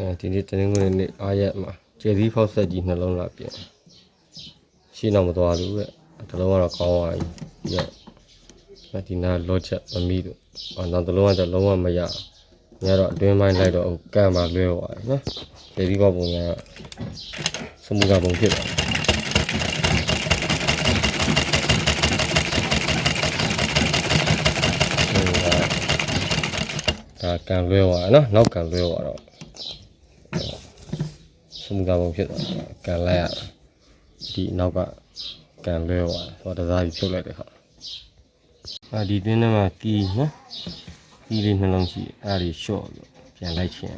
အဲဒီနေ့တင်းငွေနေ့အားရက်မှာကျေသီးဖောက်ဆက်ကြီးနှလုံးလာပြင်ရှင်းတော့မသွားဘူးတဲ့တလုံးကတော့ကောင်းသွားပြီပြီးတော့ဒီနာလောချက်မမီတို့အော်နောက်တလုံးကတော့လုံးဝမရညတော့အတွင်းပိုင်းလိုက်တော့ကန့်ပါလွဲသွားတယ်နော်ကျေသီးပေါက်ပုံကစမှုကပုံဖြစ်သွားတယ်ဒါကံလွဲသွားတယ်နော်နောက်ကံလွဲသွားတော့ စမှုကပုံဖြစ်သွားတာကန်လိုက်ရတာဒီနောက်ကကန်လွဲသွားတယ်ဆိုတော့တစားကြီးဖြုတ်လိုက်တယ်ဟာအာဒီတွင်းထဲမှာကီနော်ကီလေးနှလုံးရှိအဲ့ဒါကြီးရှော့ပြီးပြန်လိုက်ချင်ရ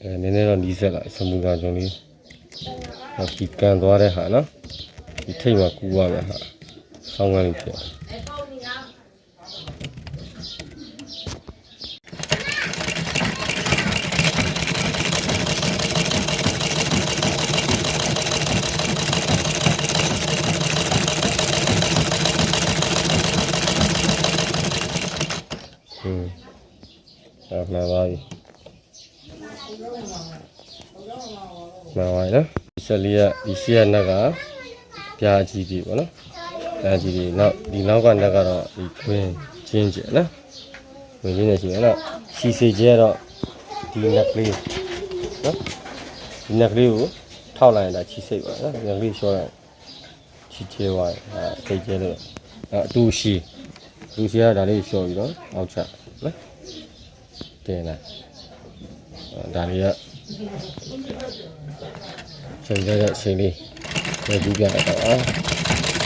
အဲနည်းနည်းတော့နီးစက်လိုက်စမှုကကြုံလေးဟောဒီကန်သွားတဲ့ဟာနော်ဒီထိတ်မှာကူရမယ်ဟာဆောင်းကလေးဖြစ် ဟင်းအဲ့မှန်ပါပြီမှန်ပါရဲ့နော်ဒီဆက်လေးကဒီရှေ့ကနက်ကပြာကြီးကြီးပေါ့နော်ပြာကြီးကြီးနောက်ဒီနောက်ကနက်ကတော့ဒီခွင်းချင်းကျက်နော်ဝင်ချင်းနေရှိတယ်နော်စီစီကျဲတော့ဒီနက်ကလေးနော်ဒီနက်ကလေးကိုထောက်လိုက်ရင်ဒါချီစိတ်ပါနော်ဒီနက်ကလေးရှော့လိုက်ချီချဲသွားတယ်အဲစိတ်ကျဲလို့အဲအတူရှိ လူရှိရဒါလေးရှော့ပြီးတော့အောက်ချက်နော်တင်လိုက်အဲဒါလေးကချိန်ကြတဲ့အချိန်လေးပြန်ကြည့်ပြလိုက်တော့အာ